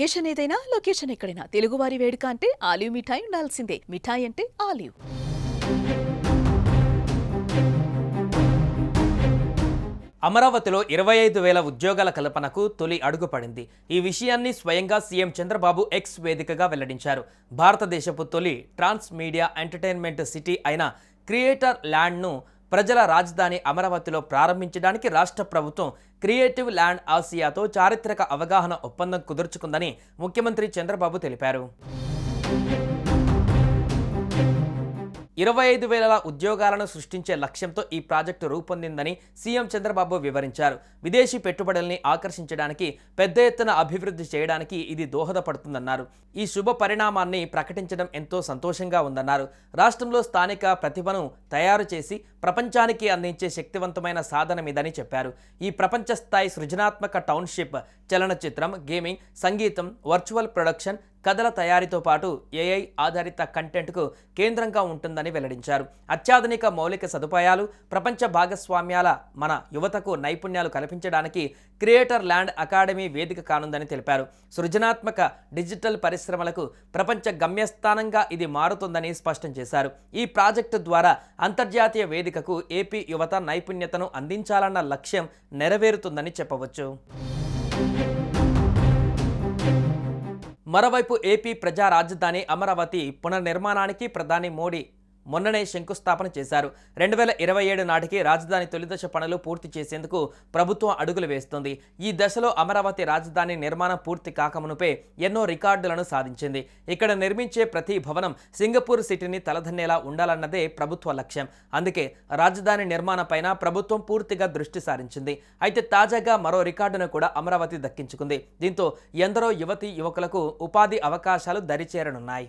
Occasion ఏదైనా location ఎక్కడైనా. తెలుగువారి వేడుక అంటే ఆలివ్ మిఠాయి ఉండాల్సిందే. మిఠాయి అంటే ఆలివ్. అమరావతిలో ఇరవై ఐదు వేల ఉద్యోగాల కల్పనకు తొలి అడుగుపడింది. ఈ విషయాన్ని స్వయంగా సీఎం చంద్రబాబు ఎక్స్ వేదికగా వెల్లడించారు. భారతదేశపు తొలి ట్రాన్స్ మీడియా ఎంటర్టైన్మెంట్ సిటీ అయిన క్రియేటర్ ల్యాండ్ను ప్రజల రాజధాని అమరావతిలో ప్రారంభించడానికి రాష్ట్ర ప్రభుత్వం క్రియేటివ్ ల్యాండ్ ఆసియాతో చారిత్రక అవగాహన ఒప్పందం కుదుర్చుకుందని ముఖ్యమంత్రి చంద్రబాబు తెలిపారు. ఇరవై ఐదు వేల ఉద్యోగాలను సృష్టించే లక్ష్యంతో ఈ ప్రాజెక్టు రూపొందిందని సీఎం చంద్రబాబు వివరించారు. విదేశీ పెట్టుబడుల్ని ఆకర్షించడానికి పెద్ద ఎత్తున అభివృద్ధి చేయడానికి ఇది దోహదపడుతుందన్నారు. ఈ శుభ పరిణామాన్ని ప్రకటించడం ఎంతో సంతోషంగా ఉందన్నారు. రాష్ట్రంలో స్థానిక ప్రతిభను తయారు చేసి ప్రపంచానికి అందించే శక్తివంతమైన సాధనమిదని చెప్పారు. ఈ ప్రపంచ స్థాయి సృజనాత్మక టౌన్షిప్ చలనచిత్రం గేమింగ్ సంగీతం వర్చువల్ ప్రొడక్షన్ కథల తయారీతో పాటు ఏఐ ఆధారిత కంటెంట్కు కేంద్రంగా ఉంటుందని వెల్లడించారు. అత్యాధునిక మౌలిక సదుపాయాలు ప్రపంచ భాగస్వామ్యాల మన యువతకు నైపుణ్యాలు కల్పించడానికి క్రియేటర్ ల్యాండ్ అకాడమీ వేదిక కానుందని తెలిపారు. సృజనాత్మక డిజిటల్ పరిశ్రమలకు ప్రపంచ గమ్యస్థానంగా ఇది మారుతుందని స్పష్టం చేశారు. ఈ ప్రాజెక్టు ద్వారా అంతర్జాతీయ వేదికకు ఏపీ యువత నైపుణ్యతను అందించాలన్న లక్ష్యం నెరవేరుతుందని చెప్పవచ్చు. మరోవైపు ఏపీ ప్రజా రాజధాని అమరావతి పునర్నిర్మాణానికి ప్రధాని మోడీ మొన్ననే శంకుస్థాపన చేశారు. రెండు వేల ఇరవై ఏడు నాటికి రాజధాని తొలిదశ పనులు పూర్తి చేసేందుకు ప్రభుత్వం అడుగులు వేస్తుంది. ఈ దశలో అమరావతి రాజధాని నిర్మాణం పూర్తి కాకమునుపే ఎన్నో రికార్డులను సాధించింది. ఇక్కడ నిర్మించే ప్రతి భవనం సింగపూర్ సిటీని తలదన్నేలా ఉండాలన్నదే ప్రభుత్వ లక్ష్యం. అందుకే రాజధాని నిర్మాణపైన ప్రభుత్వం పూర్తిగా దృష్టి సారించింది. అయితే తాజాగా మరో రికార్డును కూడా అమరావతి దక్కించుకుంది. దీంతో ఎందరో యువతి యువకులకు ఉపాధి అవకాశాలు దరిచేరనున్నాయి.